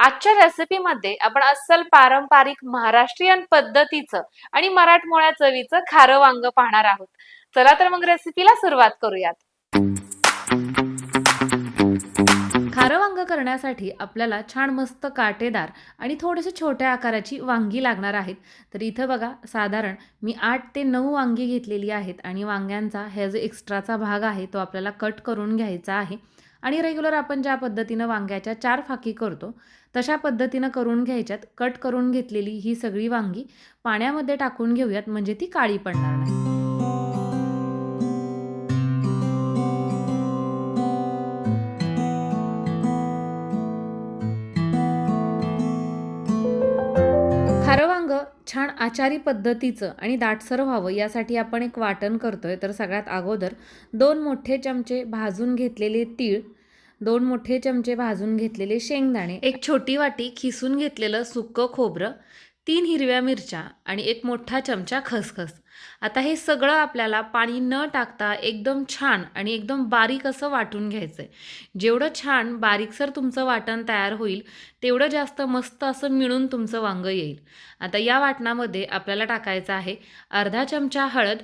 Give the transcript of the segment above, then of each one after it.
आजच्या रेसिपीमध्ये आपण अस्सल पारंपरिक महाराष्ट्रीयन पद्धतीचं आणि मराठमोळ्या चवीचं खारं वांग पाहणार आहोत. चला तर मग रेसिपीला सुरुवात करूयात. खारं वांग करण्यासाठी आपल्याला छान मस्त काटेदार आणि थोडेसे छोट्या आकाराची वांगी लागणार आहेत. तर इथं बघा साधारण मी आठ ते नऊ वांगी घेतलेली आहेत आणि वांग्यांचा हे जो एक्स्ट्राचा भाग आहे तो आपल्याला कट करून घ्यायचा आहे. आणि रेग्युलर आपण ज्या पद्धतीनं वांग्याच्या चार फाकी करतो तशा पद्धतीनं करून घ्यायच्यात. कट करून घेतलेली ही सगळी वांगी पाण्यामध्ये टाकून घेऊयात म्हणजे ती काळी पडणार नाही. खारं वांग छान आचारी पद्धतीचं आणि दाटसर व्हावं यासाठी आपण एक वाटण करतोय. तर सगळ्यात अगोदर दोन मोठे चमचे भाजून घेतलेले तीळ दोन मोठे चमचे भाजून घेतलेले शेंगदाणे एक छोटी वाटी खिसून घेतलेलं सुकं खोबरं तीन हिरव्या मिरच्या आणि एक मोठा चमचा खसखस. आता हे सगळं आपल्याला पाणी न टाकता एकदम छान आणि एकदम बारीक असं वाटून घ्यायचं आहे जेवढं छान बारीकसर तुमचं वाटण तयार होईल तेवढं जास्त मस्त असं मिळून तुमचं वांगं येईल. आता या वाटणामध्ये आपल्याला टाकायचं आहे अर्धा चमचा हळद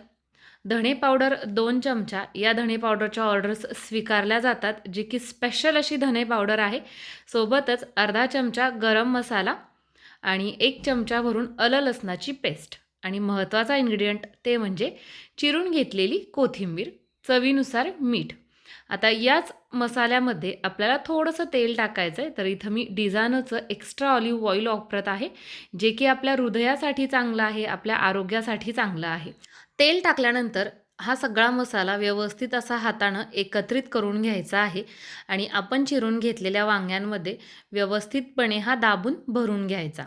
धणे पावडर दोन चमचा या धणे पावडरच्या ऑर्डर्स स्वीकारल्या जातात जी की स्पेशल अशी धणे पावडर आहे. सोबतच अर्धा चमचा गरम मसाला आणि एक चमचा भरून अल लसणाची पेस्ट. आणि महत्त्वाचा इन्ग्रेडियंट ते म्हणजे चिरून घेतलेली कोथिंबीर चवीनुसार मीठ. आता याच मसाल्यामध्ये आपल्याला थोडंसं तेल टाकायचं आहे तर इथं मी डिझानचं एक्स्ट्रा ऑलिव्ह ऑइल वापरत आहे जे की आपल्या हृदयासाठी चांगलं आहे आपल्या आरोग्यासाठी चांगलं आहे. तेल टाकल्यानंतर हा सगळा मसाला व्यवस्थित असा हातानं एकत्रित करून घ्यायचा आहे आणि आपण चिरून घेतलेल्या वांग्यांमध्ये व्यवस्थितपणे हा दाबून भरून घ्यायचा.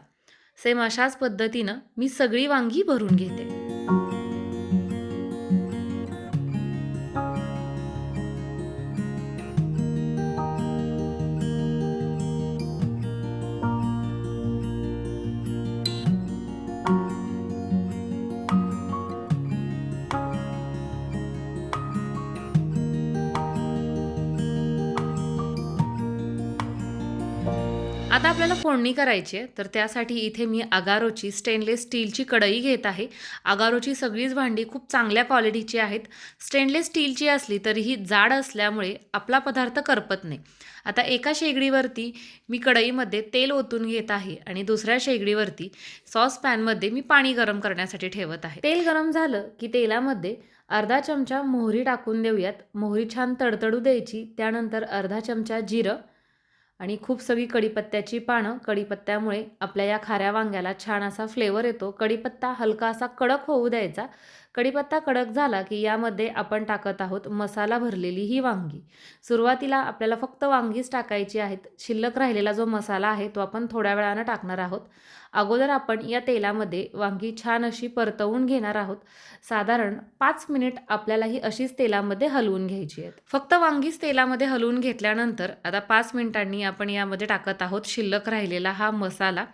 सेम अशाच पद्धतीनं मी सगळी वांगी भरून घेते. आता आपल्याला फोडणी करायची आहे तर त्यासाठी इथे मी अगारोची स्टेनलेस स्टीलची कढई घेत आहे. अगारोची सगळीच भांडी खूप चांगल्या क्वालिटीची आहेत. स्टेनलेस स्टीलची असली तरीही जाड असल्यामुळे आपला पदार्थ करपत नाही. आता एका शेगडीवरती मी कढईमध्ये तेल ओतून घेत आहे आणि दुसऱ्या शेगडीवरती सॉस पॅनमध्ये मी पाणी गरम करण्यासाठी ठेवत आहे. तेल गरम झालं की तेलामध्ये अर्धा चमचा मोहरी टाकून देऊयात. मोहरी छान तडतडू द्यायची. त्यानंतर अर्धा चमचा जिरं आणि खूप सगळी कढीपत्त्याची पानं कढीपत्त्यामुळे आपल्या या खाऱ्या वांग्याला छान असा फ्लेवर येतो. कढीपत्ता हलका असा कडक होऊ द्यायचा. कढीपत्ता कडक झाला की यामध्ये आपण टाकत आहोत मसाला भरलेली ही वांगी. सुरुवातीला आपल्याला फक्त वांगीच टाकायची आहेत. शिल्लक राहिलेला जो मसाला आहे तो आपण थोड्या वेळानं टाकणार आहोत. अगोदर आपण या तेलामध्ये वांगी छान अशी परतवून घेणार आहोत. साधारण पाच मिनिट आपल्याला ही अशीच तेलामध्ये हलवून घ्यायची आहेत. फक्त वांगीच तेलामध्ये हलवून घेतल्यानंतर आता पाच मिनिटांनी आपण यामध्ये टाकत आहोत शिल्लक राहिलेला हा मसाला.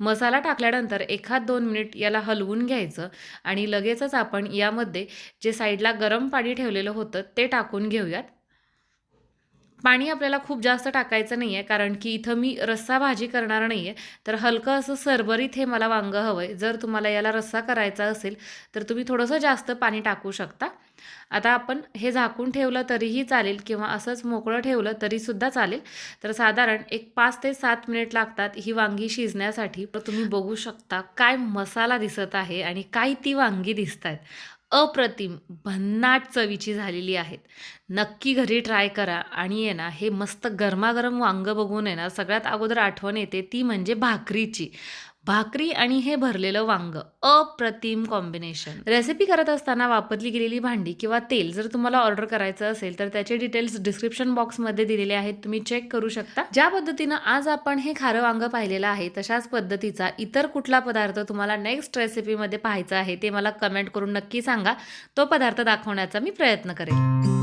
मसाला टाकल्यानंतर एखाद दोन मिनिट याला हलवून घ्यायचं आणि लगेचच आपण यामध्ये जे साईडला गरम पाणी ठेवलेलं होतं ते टाकून घेऊयात. पाणी आपल्याला खूप जास्त टाकायचं नाही आहे कारण की इथं मी रस्सा भाजी करणार नाही आहे तर हलकं असं सरबरीत हे मला वांगं हवं आहे जर तुम्हाला याला रस्सा करायचा असेल तर तुम्ही थोडंसं जास्त पाणी टाकू शकता. आता आपण हे झाकून ठेवलं तरीही चालेल किंवा असंच मोकळं ठेवलं तरीसुद्धा चालेल. तर साधारण एक पाच ते सात मिनिट लागतात ही वांगी शिजण्यासाठी. तर तुम्ही बघू शकता काय मसाला दिसत आहे आणि काय ती वांगी दिसत आहेत अप्रतिम भन्नाट चवीची झालेली आहेत. नक्की घरी ट्राय करा आणि आहे ना हे मस्त गरमागरम वांगं बघून आहे ना सगळ्यात अगोदर आठवण येते ती म्हणजे भाकरीची. भाकरी आणि हे भरलेलं वांग. अप्रतिम कॉम्बिनेशन रेसिपी करत असताना वापरली गेलेली भांडी किंवा तेल जर तुम्हाला ऑर्डर करायचं असेल तर त्याचे डिटेल्स डिस्क्रिप्शन बॉक्समध्ये दिलेले आहेत. तुम्ही चेक करू शकता. ज्या पद्धतीनं आज आपण हे खारं वांग पाहिलेलं आहे तशाच पद्धतीचा इतर कुठला पदार्थ तुम्हाला नेक्स्ट रेसिपीमध्ये पाहायचा आहे ते मला कमेंट करून नक्की सांगा. तो पदार्थ दाखवण्याचा मी प्रयत्न करेन.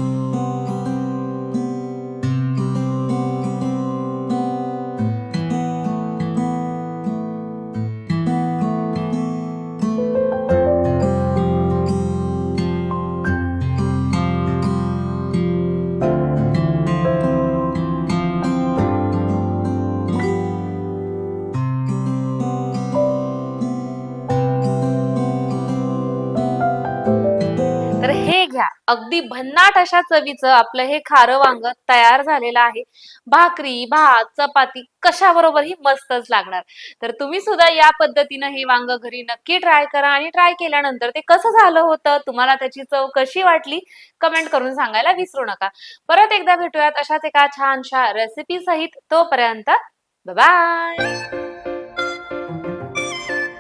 घ्या. अगदी भन्नाट अशा चवीचं आपलं हे खारं वांग तयार झालेलं आहे. भाकरी भात चपाती कशाबरोबरही मस्तच लागणार. तर तुम्ही सुद्धा या पद्धतीनं हे वांग घरी नक्की ट्राय करा आणि ट्राय केल्यानंतर ते कसं झालं होतं तुम्हाला त्याची चव कशी वाटली कमेंट करून सांगायला विसरू नका. परत एकदा भेटूयात अशाच एका छानशा रेसिपी सहित तोपर्यंत बाय